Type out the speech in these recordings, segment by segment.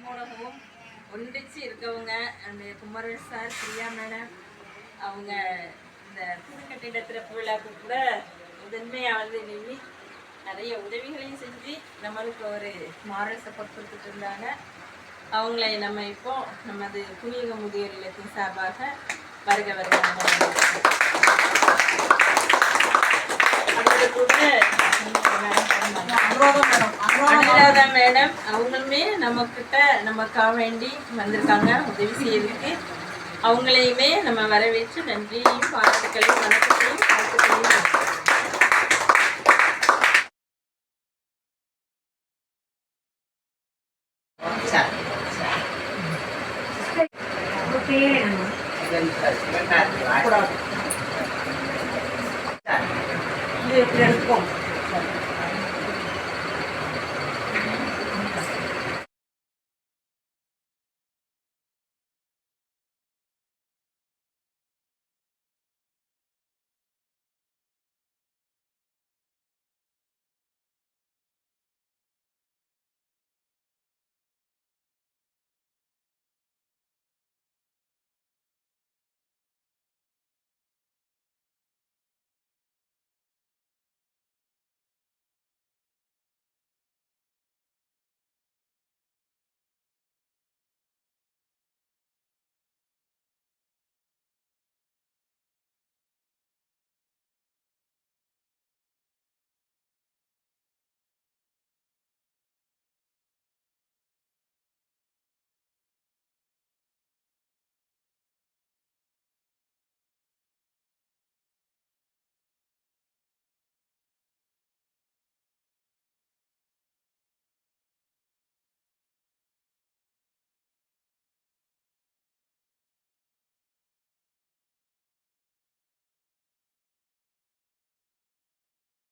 குமரகமும் ஒன்றிச்சு இருக்கவங்க அந்த Kumaran sir Priya madam அவங்க இந்த புதுக்கட்டிட திறப்பு விழாக்கு கூட முதன்மையாக வந்து நின்று நிறைய உதவிகளையும் செஞ்சு நம்மளுக்கு ஒரு மாரல் சப்போர்ட் கொடுத்துட்டு இருந்தாங்க. அவங்களை நம்ம இப்போ நமது புனியக முதியோர் இல்லத்தின் சார்பாக வருக வருக அவங்களுக்கு கூட அனுராதா மேடம். அவங்களுமே நம்ம கிட்ட நமக்காக வேண்டி வந்திருக்காங்க. உதவி செய்யறதுக்கு. அவங்களையுமே நம்ம வரவேற்று நன்றியையும் பாராட்டுக்களையும் வணக்கத்தையும் வாழ்த்துக்களையும்.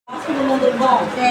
வாங்கிட்டே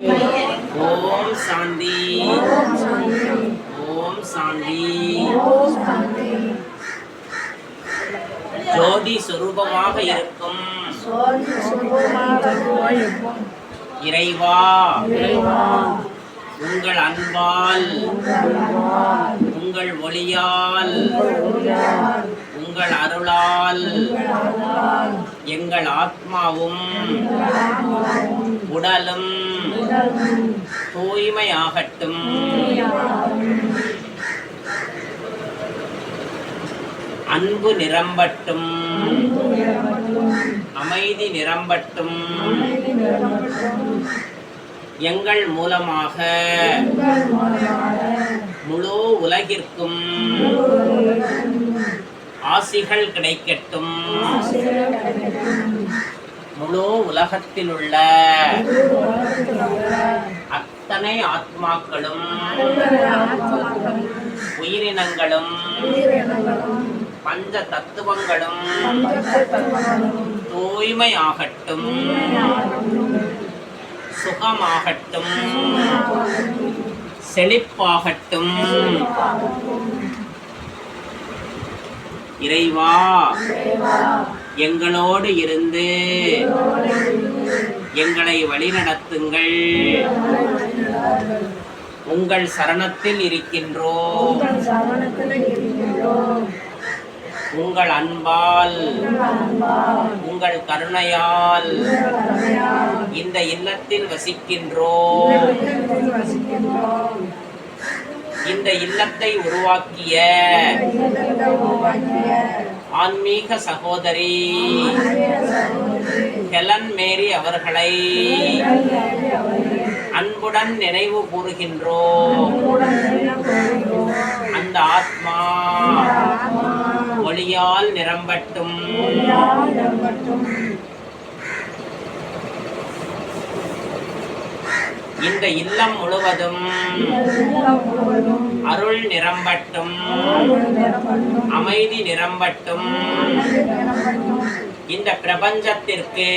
ஓம் சாந்தி. ஓம் சாந்தி. ஜோதி சுரூபமாக இருக்கும். இறைவா. உங்கள் அன்பால். உங்கள் ஒளியால். உங்கள் அருளால். எங்கள் ஆத்மாவும். உடலும் தூய்மையாகட்டும். அன்பு நிரம்பட்டும். அமைதி நிரம்பட்டும். எங்கள் மூலமாக முழு உலகிற்கும் ஆசிகள் கிடைக்கட்டும். முழு உலகத்தில் உள்ள அத்தனை ஆத்மாக்களும் உயிரினங்களும் பஞ்ச தத்துவங்களும் தூய்மையாகட்டும் சுகமாகட்டும் செழிப்பாகட்டும். இறைவா எங்களோடு இருந்து. எங்களை வழிநடத்துங்கள். உங்கள் சரணத்தில் இருக்கின்றோம். உங்கள் அன்பால். உங்கள் கருணையால். இந்த இல்லத்தில் வசிக்கின்றோம். இந்த இல்லத்தை உருவாக்கிய. ஆன்மீக சகோதரி. ஹெலன் மேரி அவர்களை அன்புடன் நினைவு கூறுகின்றோம். அந்த ஆத்மா ஒளியால் நிரம்பட்டும். இந்த இல்லம் முழுவதும் அருள் நிரம்பட்டும். அமைதி நிரம்பட்டும். இந்த பிரபஞ்சத்திற்கு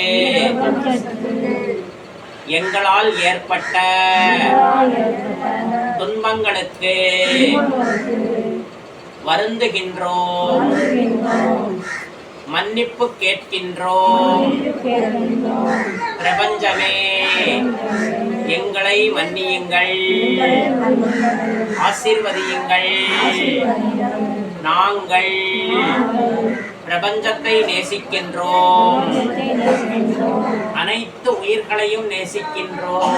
எங்களால் ஏற்பட்ட துன்பங்களுக்கு வருந்துகின்றோம். மன்னிப்பு கேட்கின்றோம். பிரபஞ்சமே. எங்களை மன்னியுங்கள். ஆசிர்வதியுங்கள். நாங்கள் பிரபஞ்சத்தை நேசிக்கின்றோம். அனைத்து உயிர்களையும் நேசிக்கின்றோம்.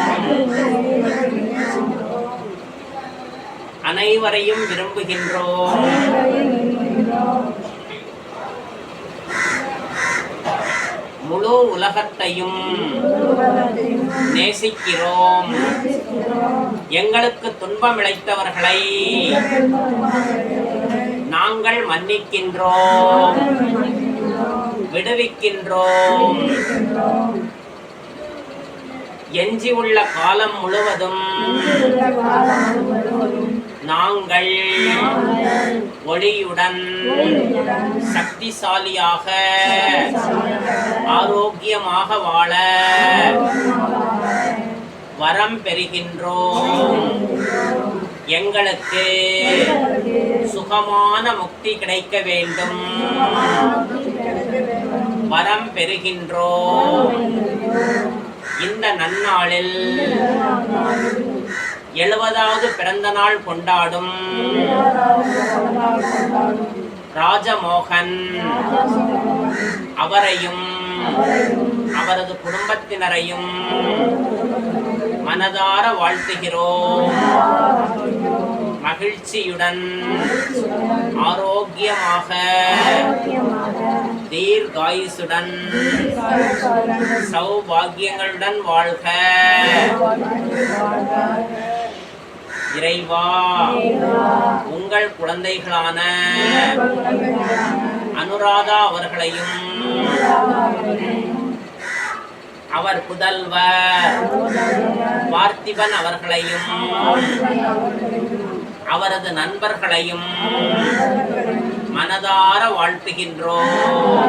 அனைவரையும் விரும்புகின்றோம். முழு உலகத்தையும் நேசிக்கிறோம். எங்களுக்கு துன்பம் இழைத்தவர்களை நாங்கள் மன்னிக்கின்றோம். விடுவிக்கின்றோம். எஞ்சியுள்ள காலம் முழுவதும் நாங்கள் ஒளியுடன் சக்திசாலியாக ஆரோக்கியமாக வாழ வரம் பெறுகின்றோம். எங்களுக்கு சுகமான முக்தி கிடைக்க வேண்டும். வரம் பெறுகின்றோம். இந்த நன்னாளில் எழுபதாவது பிறந்த நாள் கொண்டாடும். ராஜமோகன். அவரையும் அவரது குடும்பத்தினரையும் மனதார வாழ்த்துகிறோம். மகிழ்ச்சியுடன் ஆரோக்கியமாக தீர்காயுசுடன் சௌபாகியங்களுடன் வாழ்க. இறைவா. உங்கள் குழந்தைகளான அனுராதா அவர்களையும் அவர் புதல்வர் பார்த்திபன் அவர்களையும் அவரது நண்பர்களையும் மனதார வாழ்த்துகின்றோம்.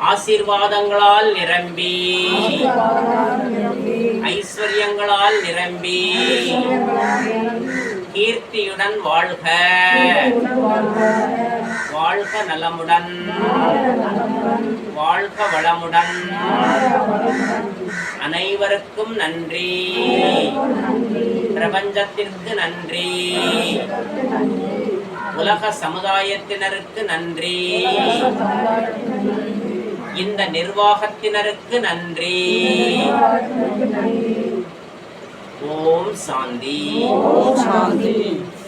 ஆசீர்வாதங்களால் நிரம்பி. ஐஸ்வர்யங்களால் நிரம்பி. கீர்த்தியுடன் வாழ்க. வாழ்க. நலமுடன். வாழ்க வளமுடன். அனைவருக்கும் நன்றி. பிரபஞ்சத்திற்கு நன்றி. உலக சமுதாயத்தினருக்கு நன்றி. இந்த நிர்வாகத்தினருக்கு நன்றி. ஓம் சாந்தி. இன்று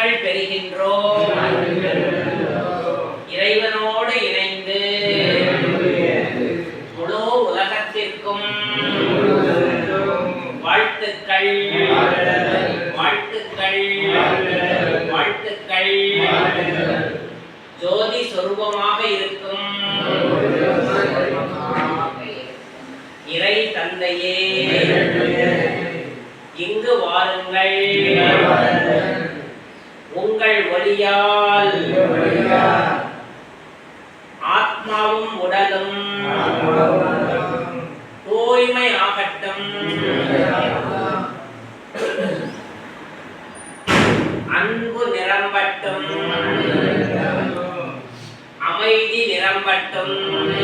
வாழ்த்துக்கள் பெறுகின்றோம். இறைவனோடு இணைந்து முழு உலகத்திற்கும் வாழ்த்துக்கள். வாழ்த்துக்கள். வாழ்த்துக்கள். ஜோதி சொரூபமாக இருக்கும். இறை தந்தையே இங்கு வாருங்கள். உங்கள் ஒளியால். ஆத்மாவும் உடலும். தூய்மை ஆகட்டும். அன்பு நிரம்பட்டும். அமைதி நிரம்பட்டும்.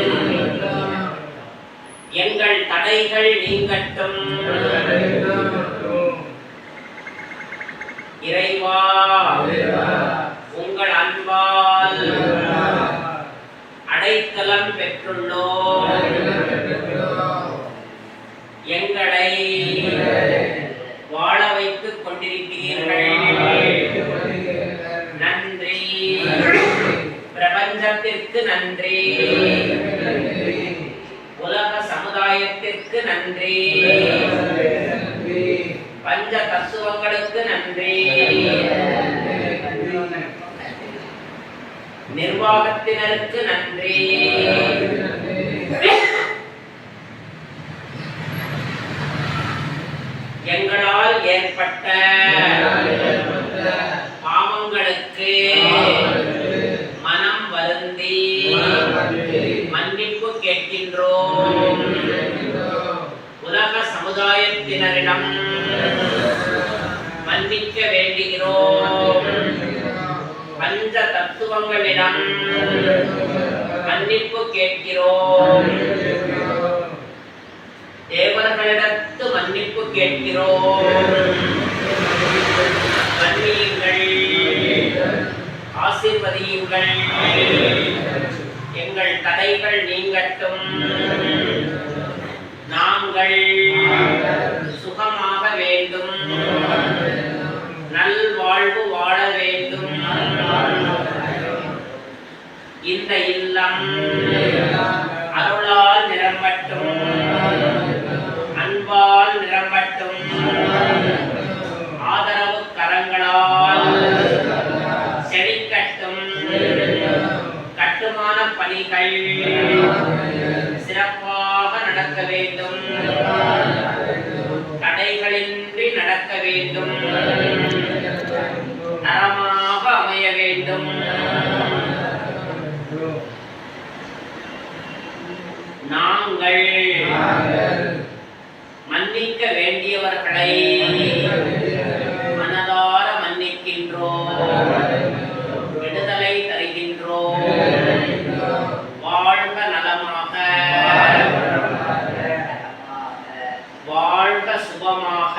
எங்கள் தடைகள் நீங்கட்டும். நன்றி. உலக சமுதாயத்திற்கு நன்றி. பஞ்ச தத்துவங்களுக்கு நன்றி. நிர்வாகத்தினருக்கு நன்றி. எங்களால் ஏற்பட்ட பாவங்களுக்கு கேட்கின்றோம். உலக சமுதாயத்தினரிடம் மன்னிக்க வேண்டுகிறோம். பஞ்ச தத்துவங்களிடம் மன்னிப்பு கேட்கிறோம். தேவர்களிடத்து மன்னிப்பு கேட்கிறோம். மன்னியுங்கள் ஆசிர்வதியுங்கள். எங்கள் தடைகள் நீங்கட்டும். நாங்கள் சுகமாக வேண்டும். நல்வாழ்வு வாழ வேண்டும். இந்த இல்லம் சிறப்பாக நடக்க வேண்டும் தடைகளின்றி நடக்க வேண்டும் தரமாக அமைய வேண்டும் நாங்கள் மன்னிக்க வேண்டியவர்களை மனதார மன்னிக்கின்றோம் விடுதலை தருகின்றோம் வாழ்க நலமாக வாழ்க சுபமாக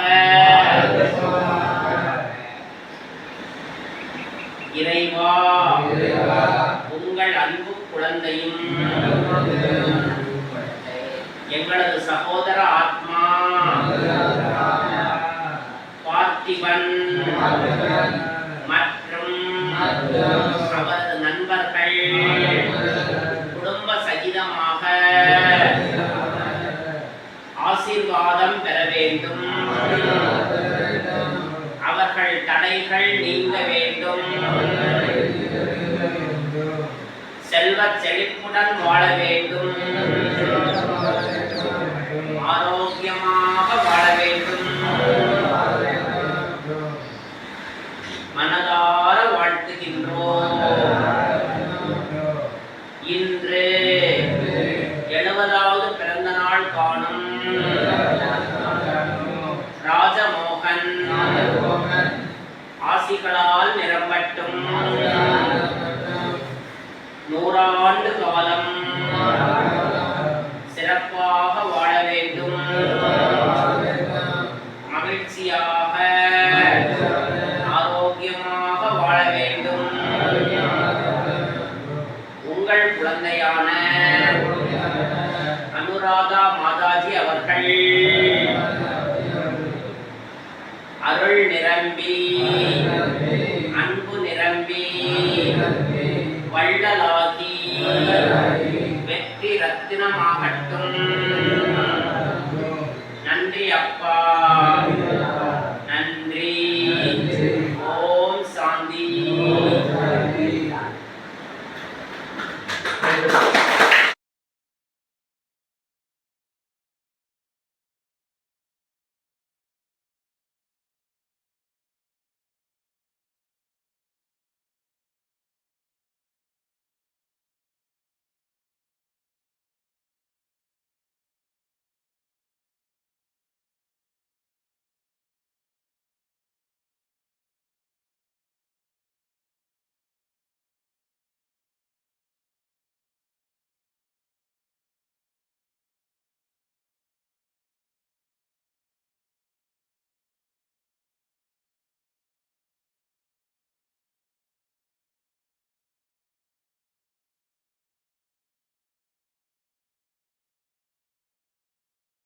இறைவா உங்கள் அன்பு குழந்தையும் எங்களது சகோதர ஆத்மா பார்த்திபன் மற்றும் அவரது நண்பர்கள் குடும்ப சகிதமாக. ஆசீர்வாதம் பெற வேண்டும். அவர்கள் தடைகள் நீங்க வேண்டும். செல்வ செழிப்புடன் வாழ வேண்டும். ஆரோக்கியமாக வாழ வேண்டும். மனதார வாழ்த்துகின்றோம் இன்று எழுபதாவது பிறந்த நாள் காணும் ராஜமோகன் ஆசிகளால் நிரம்பட்டும். நூறாண்டு காலம்.